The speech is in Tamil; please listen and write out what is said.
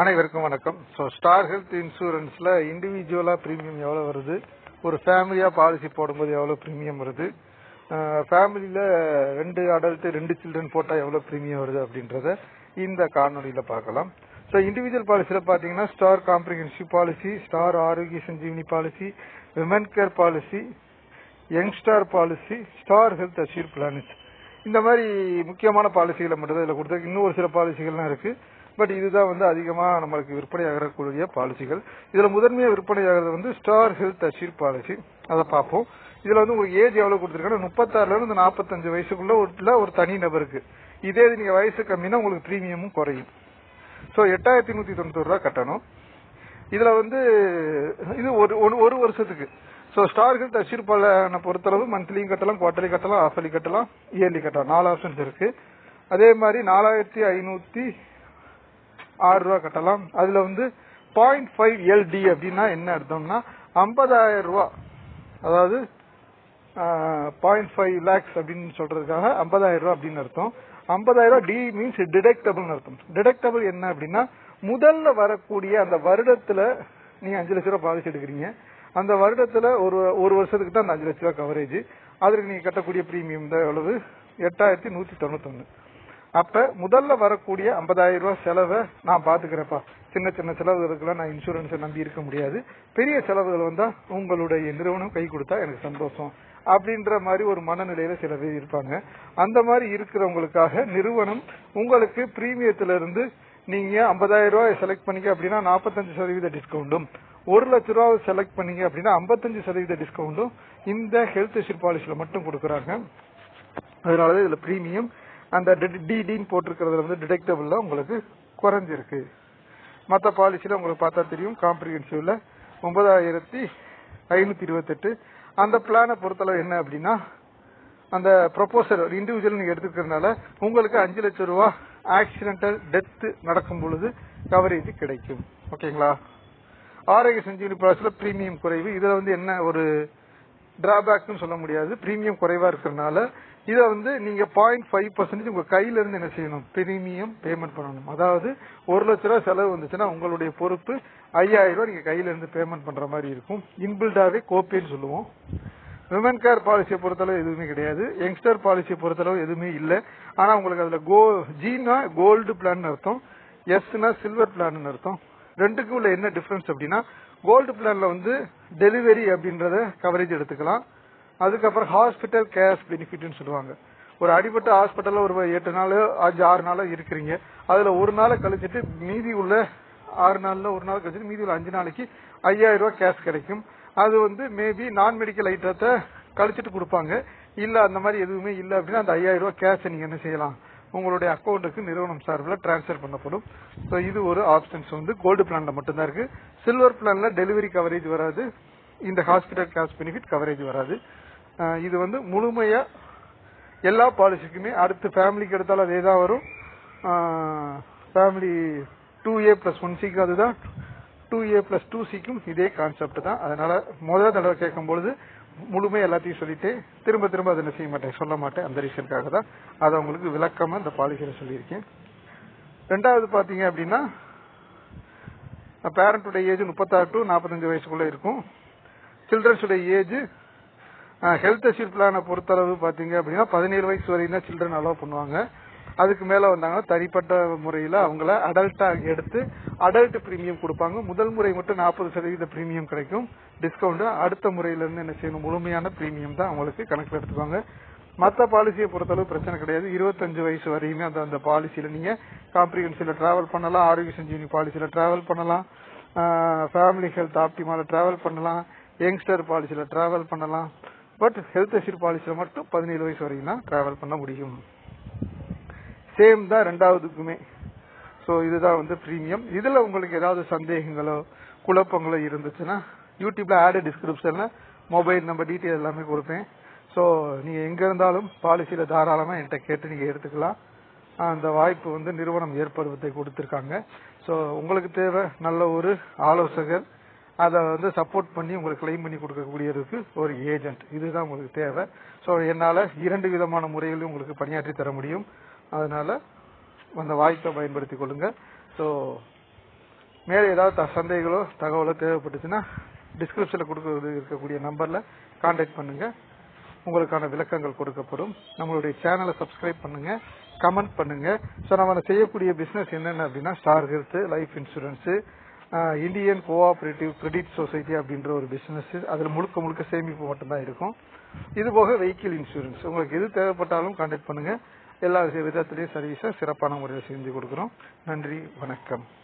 அனைவருக்கும் வணக்கம். ஸோ ஸ்டார் ஹெல்த் இன்சூரன்ஸில் இண்டிவிஜுவலாக பிரீமியம் எவ்வளோ வருது? ஒரு ஃபேமிலியாக பாலிசி போடும்போது எவ்வளோ ப்ரீமியம் வருது? ஃபேமிலியில் ரெண்டு அடல்ட்டு ரெண்டு சில்ட்ரன் போட்டால் எவ்வளோ ப்ரீமியம் வருது அப்படின்றத இந்த காணொலியில் பார்க்கலாம். ஸோ இண்டிவிஜுவல் பாலிசியில் பார்த்தீங்கன்னா star comprehensive policy star Arogya Sanjeevani policy women care policy young star policy star health assure planet இந்த மாதிரி முக்கியமான பாலிசிகளை மட்டும் தான் இதில் கொடுத்துருக்கு இன்னும் ஒரு சில பாலிசிகள்லாம் இருக்குது பட் இதுதான் வந்து அதிகமாக நம்மளுக்கு விற்பனை ஆகக்கூடிய பாலிசிகள் இதில் முதன்மையாக விற்பனை ஆகிறது வந்து ஸ்டார் ஹெல்த் அஷீர் பாலிசி அதை பார்ப்போம். இதில் வந்து உங்களுக்கு ஏஜ் எவ்வளோ கொடுத்துருக்காங்க முப்பத்தாறுலேருந்து நாற்பத்தஞ்சு வயசுக்குள்ள உள்ள ஒரு தனி நபருக்கு இதே இது நீங்கள் வயசு கம்மினா உங்களுக்கு ப்ரீமியமும் குறையும். ஸோ எட்டாயிரத்தி நூற்றி தொண்ணூறு ரூபா கட்டணும். இதில் வந்து இது ஒரு ஒரு- ஒரு வருஷத்துக்கு. ஸோ ஸ்டார் ஹெல்த் பாலனை பொறுத்தளவு மந்த்லியும் கட்டலாம் குவார்டர்லி கட்டலாம் ஆஃபர்லி கட்டலாம் இயர்லி கட்டலாம். நாலு ஆப்ஷன்ஸ் இருக்கு. அதே மாதிரி நாலாயிரத்தி ஐநூற்றி ஆறு ரூபா கட்டலாம். அதுல வந்து பாயிண்ட் ஃபைவ் எல்டி அப்படின்னா என்ன அர்த்தம்னா ஐம்பதாயிரம் ரூபா. அதாவது பாயிண்ட் ஃபைவ் லேக்ஸ் அப்படின்னு சொல்றதுக்காக ஐம்பதாயிரம் ரூபா அப்படின்னு அர்த்தம். ஐம்பதாயிரம் ரூபா டி மீன்ஸ் டிடெக்டபிள் அர்த்தம். டிடெக்டபிள் என்ன அப்படின்னா முதல்ல வரக்கூடிய அந்த வருடத்துல நீங்க அஞ்சு லட்ச ரூபா பாலிசி எடுக்கிறீங்க. அந்த வருடத்துல ஒரு ஒரு வருஷத்துக்கு தான் அந்த அஞ்சு லட்ச ரூபா கவரேஜ் அதுக்கு நீங்க கட்டக்கூடிய பிரீமியம் தான் எவ்வளவு? எட்டாயிரத்தி நூத்தி தொண்ணூத்தொன்னு. அப்ப முதல்ல வரக்கூடிய 50000 ரூபாய் செலவை நான் பாத்துக்கிறேன்ப்பா சின்ன சின்ன செலவுகளுக்கெல்லாம் நான் இன்சூரன்ஸை நம்பி இருக்க முடியாது. பெரிய செலவுகள் வந்தா உங்களுடைய நிறுவனம் கை கொடுத்தா எனக்கு சந்தோஷம். அப்படின்ற மாதிரி ஒரு மனநிலையில சில பேர் இருப்பாங்க. அந்த மாதிரி இருக்கிறவங்களுக்காக நிறுவனம் உங்களுக்கு பிரீமியத்துல இருந்து நீங்க 50000 ரூபாய் செலக்ட் பண்ணீங்க அப்படின்னா 45% சதவீத டிஸ்கவுண்டும் ஒரு லட்ச ரூபாய் செலக்ட் பண்ணீங்க அப்படின்னா 55% சதவீத டிஸ்கவுண்டும் இந்த ஹெல்த் இஷ்யூ பாலிசியில மட்டும் கொடுக்கறாங்க. அதனாலதான் இதுல பிரீமியம் அந்த டிடின்னு போட்டிருக்கிறதுல வந்து டிடெக்டபிளில் உங்களுக்கு குறைஞ்சிருக்கு. மற்ற பாலிசியில் உங்களுக்கு பார்த்தா தெரியும் காம்ப்ரிஹென்சிவ்ல ஒன்பதாயிரத்தி ஐநூற்றி இருபத்தெட்டு. அந்த பிளானை பொறுத்தளவு என்ன அப்படின்னா அந்த ப்ரொபோசல் இண்டிவிஜுவல் நீங்கள் எடுத்துக்கிறதுனால உங்களுக்கு அஞ்சு லட்சம் ரூபா ஆக்சிடென்டல் டெத்து நடக்கும் பொழுது கவரேஜ் கிடைக்கும். ஓகேங்களா ஆரோக்கிய சஞ்சீவனி பாலிசில பிரீமியம் குறைவு. இதில் வந்து என்ன ஒரு டிராபேக்னு சொல்ல முடியாது. பிரீமியம் குறைவாக இருக்கிறதுனால இதை வந்து நீங்க பாயிண்ட் ஃபைவ் பர்சன்டேஜ் உங்க கையில இருந்து என்ன செய்யணும்? பிரீமியம் பேமெண்ட் பண்ணணும். அதாவது ஒரு லட்ச ரூபாய் செலவு வந்துச்சுன்னா உங்களுடைய பொறுப்பு ஐயாயிரம் ரூபாய் நீங்க கையில இருந்து பேமெண்ட் பண்ற மாதிரி இருக்கும். இன்பில்டாவே கோப்பேன்னு சொல்லுவோம். விமன் கேர் பாலிசியை பொறுத்தளவு எதுவுமே கிடையாது. யங்ஸ்டர் பாலிசியை பொறுத்தளவு எதுவுமே இல்லை. ஆனா உங்களுக்கு அதுல கோ ஜீனா கோல்டு பிளான் அர்த்தம். எஸ்னா சில்வர் பிளான் அர்த்தம். ரெண்டுக்கும் உள்ள என்ன டிஃபரன்ஸ் அப்படின்னா கோல்டு பிளான்ல வந்து டெலிவரி அப்படின்றத கவரேஜ் எடுத்துக்கலாம். அதுக்கப்புறம் ஹாஸ்பிட்டல் கேஷ் பெனிஃபிட்னு சொல்லுவாங்க. ஒரு அடிபட்ட ஹாஸ்பிட்டல்ல ஒரு எட்டு நாள் அஞ்சு ஆறு நாள் இருக்கிறீங்க. அதுல ஒரு நாளை கழிச்சிட்டு மீதி உள்ள ஆறு நாள்ல ஒரு நாள் கழிச்சிட்டு மீதி உள்ள அஞ்சு நாளைக்கு ஐயாயிரம் ரூபாய் கேஷ் கிடைக்கும். அது வந்து மேபி நான் மெடிக்கல் ஐட்டத்தை கழிச்சிட்டு கொடுப்பாங்க. இல்ல அந்த மாதிரி எதுவுமே இல்ல அப்படின்னா அந்த ஐயாயிரம் ரூபாய் கேஷ் நீங்க என்ன செய்யலாம்? உங்களுடைய அக்கௌண்ட்டுக்கு நிறுவனம் சார்பில் டிரான்ஸ்ஃபர் பண்ணப்படும். ஸோ இது ஒரு ஆப்ஷன்ஸ் வந்து கோல்டு பிளான்ல மட்டும்தான் இருக்கு. சில்வர் பிளான்ல டெலிவரி கவரேஜ் வராது. இந்த ஹாஸ்பிட்டல் கேஷ் பெனிஃபிட் கவரேஜ் வராது. இது வந்து முழுமையா எல்லா பாலிசிக்குமே அடுத்து ஃபேமிலிக்கு எடுத்தாலும் அதே தான் வரும். Family two A plus one சிக்கு அதுதான். டூ ஏ பிளஸ் டூ சிக்கும் இதே கான்செப்ட் தான். அதனால முதல் தடவை கேட்கும் பொழுது முழுமையா எல்லாத்தையும் சொல்லிட்டு திரும்ப திரும்ப அதை செய்ய மாட்டேன் சொல்ல மாட்டேன். அந்த ரீசனுக்காக தான். அதை உங்களுக்கு விளக்கமா இந்த பாலிசியில சொல்லியிருக்கேன். ரெண்டாவது பாத்தீங்க அப்படின்னா பேரண்டோட ஏஜ் முப்பத்தாறு டு நாற்பத்தஞ்சு வயசுக்குள்ள இருக்கும். சில்ட்ரன்ஸோட ஏஜ் ஹெல்த் அஷ்யூர் பிளானை பொறுத்தளவு பாத்தீங்க அப்படின்னா பதினேழு வயசு வரையும் தான் சில்ட்ரன் அலோவ் பண்ணுவாங்க. அதுக்கு மேல வந்தாங்கன்னா தனிப்பட்ட முறையில அவங்கள அடல்ட்டா எடுத்து அடல்ட் பிரீமியம் கொடுப்பாங்க. முதல் முறை மட்டும் நாற்பது சதவீத பிரீமியம் கிடைக்கும். டிஸ்கவுண்ட் அடுத்த முறையில இருந்து என்ன செய்யணும்? முழுமையான பிரீமியம் தான் அவங்களுக்கு கணக்கில் எடுத்துக்குவாங்க. மற்ற பாலிசியை பொறுத்தளவு பிரச்சனை கிடையாது. இருபத்தஞ்சு வயசு வரையுமே அந்த அந்த பாலிசியில நீங்க காம்ப்ரிஹென்சிவ்ல டிராவல் பண்ணலாம். ஆரோக்கிய சஞ்சீவனி பாலிசியில டிராவல் பண்ணலாம். ஃபேமிலி ஹெல்த் ஆப்டிமால டிராவல் பண்ணலாம். யங்ஸ்டர் பாலிசியில டிராவல் பண்ணலாம். பட் ஹெல்த் அஷ்யூர் பாலிசியில் மட்டும் பதினேழு வயசு வரைக்கும் தான் டிராவல் பண்ண முடியும். சேம் தான் ரெண்டாவதுக்குமே ஸோ இதுதான் வந்து ப்ரீமியம் இதில் உங்களுக்கு ஏதாவது சந்தேகங்களோ குழப்பங்களோ இருந்துச்சுன்னா யூடியூப்ல ஆடு டிஸ்கிரிப்ஷன்ல மொபைல் நம்பர் டீட்டெயில் எல்லாமே கொடுப்பேன். ஸோ நீங்கள் எங்கே இருந்தாலும் பாலிசியில் தாராளமாக என்கிட்ட கேட்டு நீங்கள் எடுத்துக்கலாம். அந்த வாய்ப்பு வந்து நிறுவனம் ஏற்படுவதை கொடுத்துருக்காங்க. ஸோ உங்களுக்கு தேவை நல்ல ஒரு ஆலோசகர் அதை வந்து சப்போர்ட் பண்ணி உங்களுக்கு கிளைம் பண்ணி கொடுக்கக்கூடியதுக்கு ஒரு ஏஜென்ட் இதுதான் உங்களுக்கு தேவை. ஸோ என்னால் இரண்டு விதமான முறைகளையும் உங்களுக்கு பணியாற்றி தர முடியும். அதனால அந்த வாய்ப்பை பயன்படுத்திக் கொள்ளுங்க. ஸோ மேலே ஏதாவது சந்தைகளோ சந்தேகங்களோ தகவலோ தேவைப்பட்டுச்சுன்னா டிஸ்கிரிப்ஷனில் கொடுக்கறது இருக்கக்கூடிய நம்பரில் கான்டாக்ட் பண்ணுங்க. உங்களுக்கான விளக்கங்கள் கொடுக்கப்படும். நம்மளுடைய சேனலை சப்ஸ்கிரைப் பண்ணுங்க. கமெண்ட் பண்ணுங்க. ஸோ நம்ம செய்யக்கூடிய பிஸ்னஸ் என்னென்ன அப்படின்னா star health life insurance Indian cooperative credit society அப்படின்ற ஒரு பிசினஸ் அதுல முழுக்க முழுக்க சேமிப்பு மட்டும்தான் இருக்கும். இது போக வெஹிக்கிள் இன்சூரன்ஸ் உங்களுக்கு எது தேவைப்பட்டாலும் கான்டாக்ட் பண்ணுங்க. எல்லா விதத்திலையும் சர்வீஸை சிறப்பான முறையில் செஞ்சு கொடுக்குறோம். நன்றி வணக்கம்.